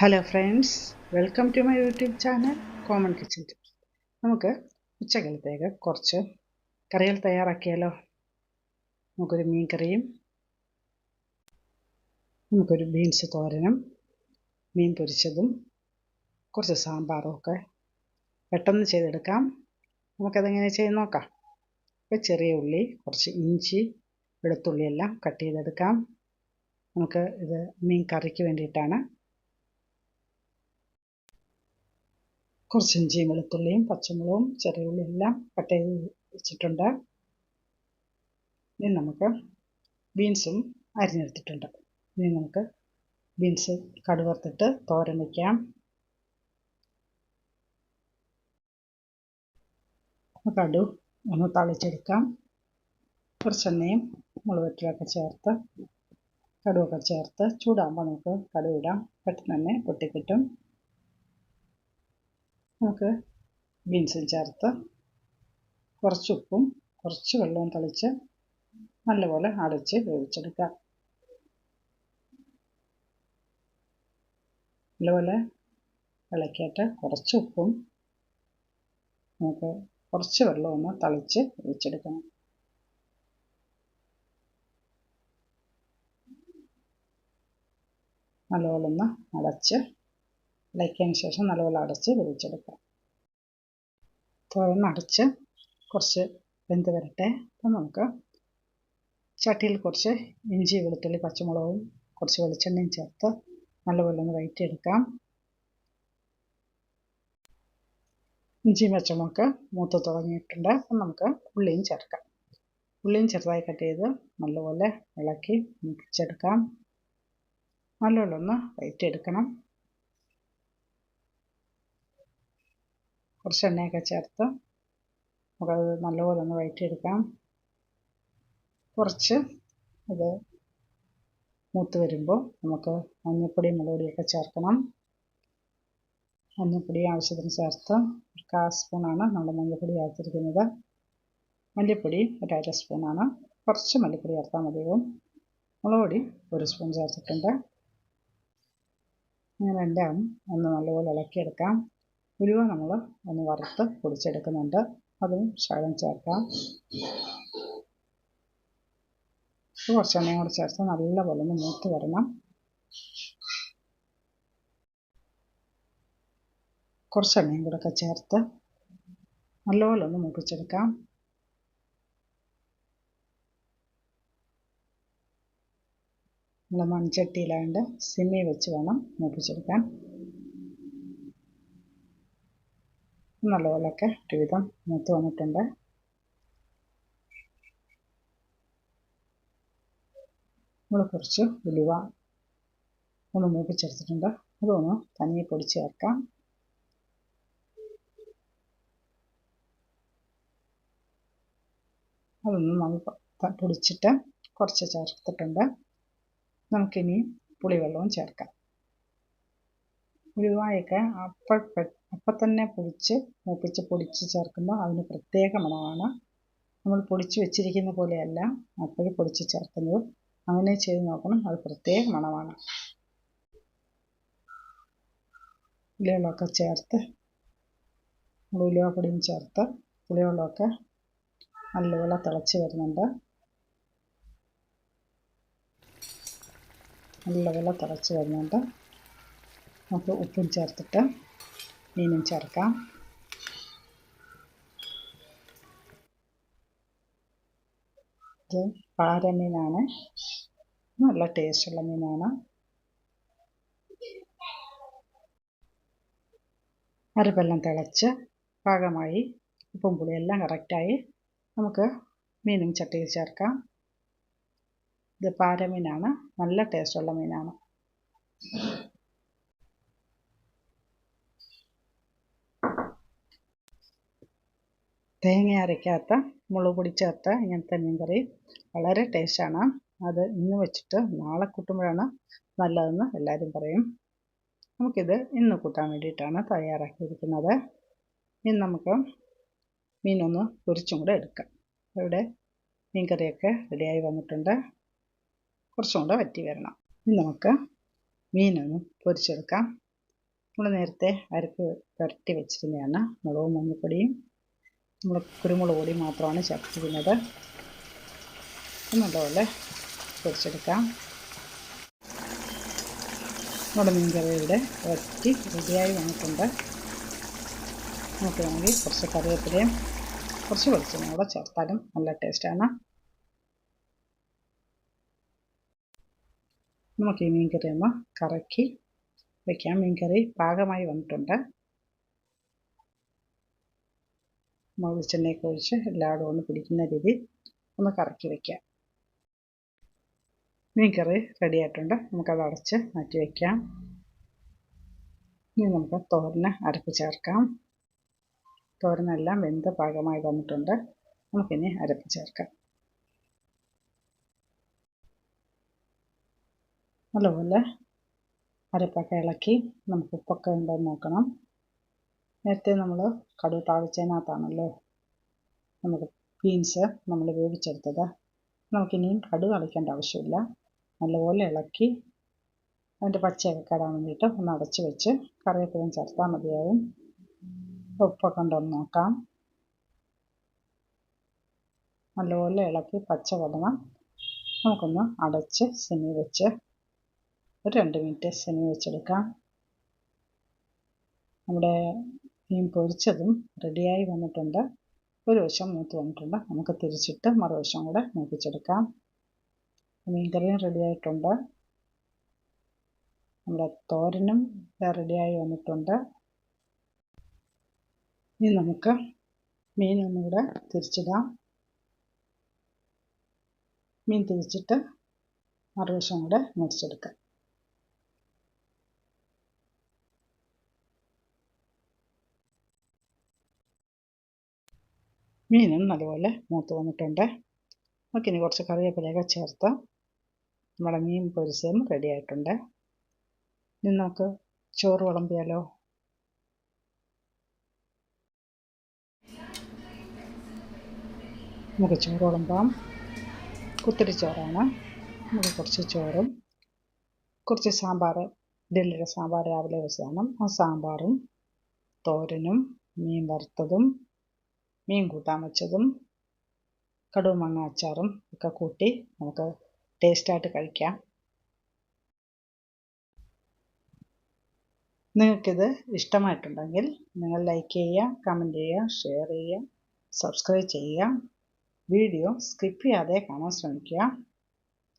Hello friends welcome to my YouTube channel common kitchen tips നമുക്ക് ഉച്ചകാലത്തേക്ക് കുറച്ച് കറികൾ തയ്യാറാക്കിയാലോ? നമുക്കൊരു മീൻ കറിയും നമുക്കൊരു ബീൻസ് തോരനും മീൻ പൊരിച്ചതും കുറച്ച് സാമ്പാറും ഒക്കെ പെട്ടെന്ന് ചെയ്തെടുക്കാം. നമുക്കതെങ്ങനെ ചെയ്ത് നോക്കാം? ഇപ്പോൾ ചെറിയ ഉള്ളി കുറച്ച് ഇഞ്ചി വെളുത്തുള്ളിയെല്ലാം കട്ട് ചെയ്തെടുക്കാം. നമുക്ക് ഇത് മീൻ കറിക്ക് വേണ്ടിയിട്ടാണ് കുറച്ച് ഇഞ്ചിയും വെളുത്തുള്ളിയും പച്ചമുളകും ചെറിയ ഉള്ളി എല്ലാം കട്ട് ചെയ്ത് വെച്ചിട്ടുണ്ട്. ഇനി നമുക്ക് ബീൻസും അരിഞ്ഞെടുത്തിട്ടുണ്ട്. ഇനി നമുക്ക് ബീൻസ് കടുവറുത്തിട്ട് തോരൻ വയ്ക്കാം കടു ഒന്ന് തളിച്ചെടുക്കാം. കുറച്ച് എണ്ണയും മുളക് ചേർത്ത് കടുവൊക്കെ ചേർത്ത് ചൂടാകുമ്പോൾ നമുക്ക് കടുവിടാം. പെട്ടെന്ന് തന്നെ പൊട്ടിക്കിട്ടും. നമുക്ക് ബീൻസും ചേർത്ത് കുറച്ച് ഉപ്പും കുറച്ച് വെള്ളവും തളിച്ച് നല്ലപോലെ അടച്ച് വേവിച്ചെടുക്കാം നല്ലപോലെ ഇളക്കിയിട്ട് കുറച്ച് ഉപ്പും നമുക്ക് കുറച്ച് വെള്ളം ഒന്ന് തളിച്ച് വേവിച്ചെടുക്കണം. നല്ലപോലെ ഒന്ന് അടച്ച് ഇളക്കിയതിന് ശേഷം നല്ലപോലെ അടച്ച് വേവിച്ചെടുക്കാം തുറന്ന് അടച്ച് കുറച്ച് വെന്ത് വരട്ടെ. അപ്പം നമുക്ക് ചട്ടിയിൽ കുറച്ച് ഇഞ്ചി വെളുത്തുള്ളി പച്ചമുളകും കുറച്ച് വെളിച്ചെണ്ണയും ചേർത്ത് നല്ലപോലെ ഒന്ന് വയറ്റിയെടുക്കാം. ഇഞ്ചിയും പച്ചമുളക് മൂത്ത് തുടങ്ങിയിട്ടുണ്ട്. അപ്പം നമുക്ക് ഉള്ളിയും ചേർക്കാം. ഉള്ളിയും ചെറുതായി കട്ട് ചെയ്ത് നല്ലപോലെ ഇളക്കി മുറിച്ചെടുക്കാം നല്ലപോലെ ഒന്ന് വഴറ്റിയെടുക്കണം കുറച്ച് എണ്ണയൊക്കെ ചേർത്ത് നമുക്കത് നല്ലപോലെ ഒന്ന് വഴറ്റിയെടുക്കാം. കുറച്ച് ഇത് മൂത്ത് വരുമ്പോൾ നമുക്ക് മഞ്ഞൾപ്പൊടി മുളകുപൊടിയൊക്കെ ചേർക്കണം. മഞ്ഞപ്പൊടി ആവശ്യത്തിന് ചേർത്ത് ഒരു കാ സ്പൂണാണ് നമ്മൾ മഞ്ഞപ്പൊടി ചേർത്തിരിക്കുന്നത്. മല്ലിപ്പൊടി ഒരു അര സ്പൂണാണ്. കുറച്ച് മല്ലിപ്പൊടി ചേർത്താൽ മതിയാവും. മുളകുപൊടി ഒരു സ്പൂൺ ചേർത്തിട്ടുണ്ട്. ഇങ്ങനെ എല്ലാം ഒന്ന് നല്ലപോലെ ഇളക്കിയെടുക്കാം. ഉലുവ നമ്മൾ ഒന്ന് വറുത്ത് പൊടിച്ചെടുക്കുന്നുണ്ട്. അതും ശകലം ചേർക്കാം. കുറച്ച് എണ്ണയും കൂടെ ചേർത്ത് നല്ലപോലെ ഒന്ന് മൂത്ത് വരണം. കുറച്ച് എണ്ണയും കൂടെ ഒക്കെ ചേർത്ത് നല്ലപോലെ ഒന്ന് മൂപ്പിച്ചെടുക്കാം. നമ്മൾ മൺചട്ടിയിലാണ്ട് സിമ്മി വെച്ച് വേണം മൂപ്പിച്ചെടുക്കാൻ. നല്ലപോലെയൊക്കെ ഒരുവിധം മൂത്ത് വന്നിട്ടുണ്ട്. നമ്മൾ കുറച്ച് ഉലുവ ഒന്ന് മൂപ്പിച്ചെടുത്തിട്ടുണ്ട്. അതൊന്ന് തനിയെ പൊടിച്ച് ചേർക്കാം. അതൊന്ന് നമ്മൾ പൊടിച്ചിട്ട് കുറച്ച് ചേർത്തിട്ടുണ്ട്. നമുക്കിനി പുളിവെള്ളവും ചേർക്കാം. ഉലുവായൊക്കെ അപ്പോൾ അപ്പം തന്നെ പൊടിച്ച് മൂപ്പിച്ച് പൊടിച്ച് ചേർക്കുമ്പോൾ അതിന് പ്രത്യേക മണമാണ്. നമ്മൾ പൊടിച്ച് വെച്ചിരിക്കുന്ന പോലെയല്ല അപ്പോഴും പൊടിച്ച് ചേർക്കുന്നത് അങ്ങനെ ചെയ്ത് നോക്കണം. അത് പ്രത്യേക മണമാണ്. പുളിവെള്ളമൊക്കെ ചേർത്ത് ഉലുവപ്പൊടിയും ചേർത്ത് പുളിവെള്ളമൊക്കെ നല്ലപോലെ തിളച്ച് വരുന്നുണ്ട്. നല്ലപോലെ തിളച്ച് വരുന്നുണ്ട്. നമുക്ക് ഉപ്പും ചേർത്തിട്ട് മീനും ചേർക്കാം. ഇത് പാരമീനാണ് നല്ല ടേസ്റ്റുള്ള മീനാണ്. അരപ്പെല്ലാം തിളച്ച് പാകമായി ഉപ്പും പുളിയെല്ലാം കറക്റ്റായി നമുക്ക് മീനും ചട്ടിയിൽ ചേർക്കാം. ഇത് പാരമീനാണ്. നല്ല ടേസ്റ്റുള്ള മീനാണ്. തേങ്ങ അരയ്ക്കാത്ത മുളക് പൊടി ചേർത്ത ഇങ്ങനത്തെ മീൻകറി വളരെ ടേസ്റ്റാണ് അത് ഇന്ന് വെച്ചിട്ട് നാളെ കൂട്ടുമ്പോഴാണ് നല്ലതെന്ന് എല്ലാവരും പറയും. നമുക്കിത് ഇന്ന് കൂട്ടാൻ വേണ്ടിയിട്ടാണ് തയ്യാറാക്കിയിരിക്കുന്നത്. ഇനി നമുക്ക് മീനൊന്ന് പൊരിച്ചും കൂടെ എടുക്കാം. ഇവിടെ മീൻ കറിയൊക്കെ റെഡിയായി വന്നിട്ടുണ്ട്. കുറച്ചും കൂടെ വറ്റി വരണം. ഇനി നമുക്ക് മീനൊന്ന് പൊരിച്ചെടുക്കാം. നമ്മൾ നേരത്തെ അരക്ക് പുരട്ടി വെച്ചിരുന്നതാണ് മുളകും മഞ്ഞൾപ്പൊടിയും നമ്മൾ കുരുമുളക് പൊടി മാത്രമാണ് ചേർത്തിരുന്നത് നല്ലപോലെ പൊരിച്ചെടുക്കാം നമ്മുടെ മീൻകറി ഇവിടെ വറ്റി റെഡിയായി വന്നിട്ടുണ്ട്. നമുക്ക് കുറച്ച് കറിവേപ്പിലയും കുറച്ച് വെളിച്ചെണ്ണ കൂടെ ചേർത്താലും നല്ല ടേസ്റ്റാണ്. നമുക്ക് ഈ മീൻകറി ഒന്ന് കറക്കി വയ്ക്കാം മീൻകറി പാകമായി വന്നിട്ടുണ്ട്. വെളിച്ചെണ്ണയൊക്കെ ഒഴിച്ച് എല്ലായിടും ഒന്ന് പിടിക്കുന്ന രീതി ഒന്ന് കറക്കി വയ്ക്കാം മീൻകറി റെഡി ആയിട്ടുണ്ട്. നമുക്കത് അടച്ച് മാറ്റി വയ്ക്കാം ഇനി നമുക്ക് തോരന് അരപ്പ് ചേർക്കാം. തോരനെല്ലാം വെന്ത് പാകമായി വന്നിട്ടുണ്ട്. നമുക്കിനി അരപ്പ് ചേർക്കാം. നല്ലപോലെ അരപ്പൊക്കെ ഇളക്കി നമുക്ക് ഉപ്പൊക്കെ ഉണ്ടോ എന്ന് നോക്കണം. നേരത്തെ നമ്മൾ കടുക് താളിച്ചതിനകത്താണല്ലോ നമുക്ക് ബീൻസ് നമ്മൾ വേവിച്ചെടുത്തത്. നമുക്കിനിയും കടുക് കളിക്കേണ്ട ആവശ്യമില്ല. നല്ലപോലെ ഇളക്കി അതിന്റെ പച്ചയൊക്കെ കടാൻ വേണ്ടിയിട്ട് ഒന്ന് അടച്ച് വെച്ച് കറിവേപ്പിലയും ചേർത്താൽ മതിയാവും. ഉപ്പൊക്കെ ഉണ്ടോ എന്ന് നോക്കാം. നല്ലപോലെ ഇളക്കി പച്ച കൊടണം നമുക്കൊന്ന് അടച്ച് സിനി വെച്ച് ഒരു രണ്ട് മിനിറ്റ് സിനി വെച്ചെടുക്കാം. നമ്മുടെ മീൻ പൊരിച്ചതും റെഡിയായി വന്നിട്ടുണ്ട്. ഒരു വശം മൂത്ത് വന്നിട്ടുണ്ട്. നമുക്ക് തിരിച്ചിട്ട് മറുവശം കൂടെ മൂപ്പിച്ചെടുക്കാം. മീൻകറിയും റെഡിയായിട്ടുണ്ട് നമ്മുടെ തോരനും റെഡിയായി വന്നിട്ടുണ്ട്. ഇനി നമുക്ക് മീൻ ഒന്നുകൂടെ തിരിച്ചിടാം. മീൻ തിരിച്ചിട്ട് മറുവശം കൂടെ മുറിച്ചെടുക്കാം. മീനും നല്ലപോലെ മൂത്ത് വന്നിട്ടുണ്ട്. നമുക്കിനി കുറച്ച് കറിവേപ്പിലയൊക്കെ ചേർത്ത് നമ്മുടെ മീൻ പൊരിച്ചതും റെഡി ആയിട്ടുണ്ട്. ഇനി നമുക്ക് ചോറ് വിളമ്പിയാലോ? നമുക്ക് ചോറ് വിളമ്പാം. കുത്തിരി ചോറാണ്. നമുക്ക് കുറച്ച് ചോറും കുറച്ച് സാമ്പാർ ഡെല്ലിയുടെ സാമ്പാർ രാവിലെ വെച്ചതാണ് ആ സാമ്പാറും തോരനും മീൻ വറുത്തതും മീൻ കൂട്ടാൻ വെച്ചതും കടുമാങ്ങ അച്ചാറും ഒക്കെ കൂട്ടി നമുക്ക് ടേസ്റ്റായിട്ട് കഴിക്കാം. നിങ്ങൾക്കിത് ഇഷ്ടമായിട്ടുണ്ടെങ്കിൽ നിങ്ങൾ ലൈക്ക് ചെയ്യുക കമന്റ് ചെയ്യുക ഷെയർ ചെയ്യുക സബ്സ്ക്രൈബ് ചെയ്യുക. വീഡിയോ സ്കിപ്പ് ചെയ്യാതെ കാണാൻ ശ്രമിക്കുക.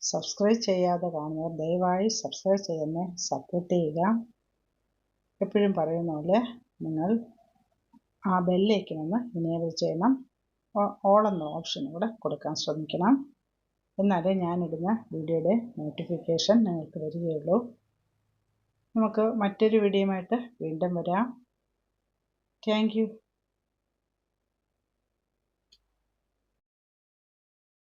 സബ്സ്ക്രൈബ് ചെയ്യാതെ കാണുന്നവർ ദയവായി സബ്സ്ക്രൈബ് ചെയ്യുന്ന സപ്പോർട്ട് ചെയ്യുക. എപ്പോഴും പറയുന്ന പോലെ നിങ്ങൾ ആ ബെല്ലൈക്കനൊന്ന് ഇനേബിൾ ചെയ്യണം. ഓൾ എന്ന ഓപ്ഷൻ ഇവിടെ കൊടുക്കാൻ ശ്രമിക്കണം. എന്നാലേ ഞാനിടുന്ന വീഡിയോയുടെ നോട്ടിഫിക്കേഷൻ നിങ്ങൾക്ക് വരികയുള്ളൂ. നമുക്ക് മറ്റൊരു വീഡിയോയുമായിട്ട് വീണ്ടും വരാം. താങ്ക്